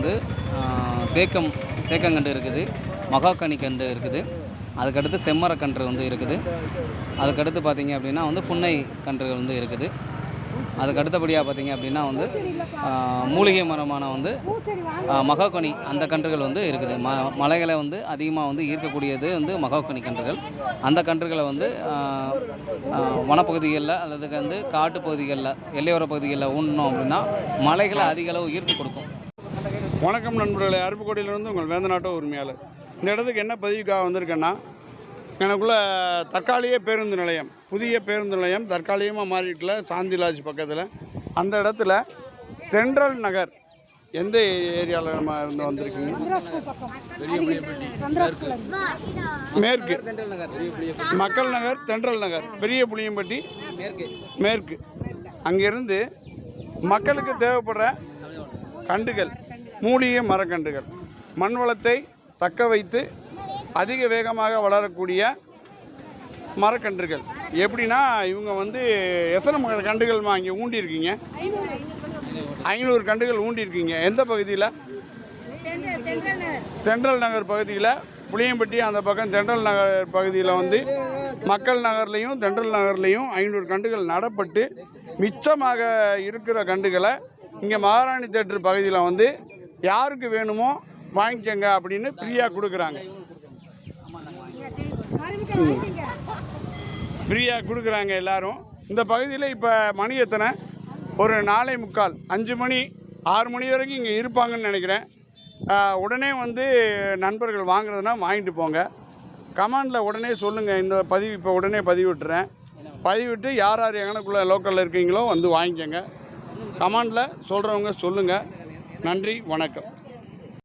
வந்து தேக்கம் தேக்கங்கன்று இருக்குது மகாக்கனி கன்று இருக்குது. அதுக்கடுத்து செம்மரக்கன்று வந்து இருக்குது. அதுக்கடுத்து பார்த்தீங்க அப்படின்னா வந்து புன்னை கன்றுகள் வந்து இருக்குது. அதுக்கு அடுத்தபடியாக பார்த்தீங்க அப்படின்னா வந்து மூலிகை மரமான வந்து மகாக்கனி மகாகனி அந்த கன்றுகள் வந்து இருக்குது. ம மலைகளை வந்து அதிகமாக வந்து ஈர்க்கக்கூடியது வந்து மகாகனி கன்றுகள். அந்த கன்றுகளை வந்து வனப்பகுதிகளில் அல்லது வந்து காட்டு பகுதிகளில் எல்லையோர பகுதிகளில் ஊனணும் அப்படின்னா மலைகளை அதிக அளவு ஈர்த்து கொடுக்கும். வணக்கம் நண்பர்களே. அருப்புக்கோட்டையிலிருந்து உங்கள் வேந்தநாட்ட உரிமையாளர். இந்த இடத்துக்கு என்ன பதிவுக்காக வந்திருக்கேன்னா எனக்குள்ள தற்காலிக பேருந்து நிலையம் புதிய பேருந்து நிலையம் தற்காலிகமாக மாறிட்டுல சாந்திலாஜ் பக்கத்தில். அந்த இடத்துல தென்றல் நகர் எந்த ஏரியாவில் நம்ம இருந்து வந்திருக்கீங்க? மேற்கு. மக்கள் நகர் தென்றல் நகர் பெரிய புளியம்பட்டி மேற்கு. அங்கிருந்து மக்களுக்கு தேவைப்படுற கண்டுகள் மூலிகை மரக்கன்றுகள். மண் வளத்தை தக்க வைத்து அதிக வேகமாக வளரக்கூடிய மரக்கன்றுகள். எப்படின்னா இவங்க வந்து எத்தனை ம- கன்றுகள் இங்கே ஊண்டியிருக்கீங்க? ஐநூறு கன்றுகள் ஊண்டியிருக்கீங்க. எந்த பகுதியில்? தென்றல் நகர் பகுதியில். புளியம்பட்டி அந்த பக்கம் தென்றல் நகர் பகுதியில் வந்து மக்கள் நகர்லேயும் தென்றல் நகர்லேயும் ஐநூறு கன்றுகள் நடப்பட்டு மிச்சமாக இருக்கிற கன்றுகளை இங்கே மகாராணி தேட்டர் பகுதியில் வந்து யாருக்கு வேணுமோ வாங்கிக்கங்க அப்படின்னு ஃப்ரீயாக கொடுக்குறாங்க. ஃப்ரீயாக கொடுக்குறாங்க எல்லாரும். இந்த பகுதியில் இப்போ மணி எத்தனை? ஒரு நாளை முக்கால். அஞ்சு மணி ஆறு மணி வரைக்கும் இங்கே இருப்பாங்கன்னு நினைக்கிறேன். உடனே வந்து நண்பர்கள் வாங்குறதுனா வாங்கிட்டு போங்க. கமாண்டில் உடனே சொல்லுங்கள் இந்த பதிவு இப்போ உடனே பதிவிட்டுறேன். பதிவிட்டு யார் யார் எங்கனக்குள்ளே லோக்கலில் இருக்கீங்களோ வந்து வாங்கிக்கோங்க. கமாண்டில் சொல்கிறவங்க சொல்லுங்கள் நன்றி வணக்கம்.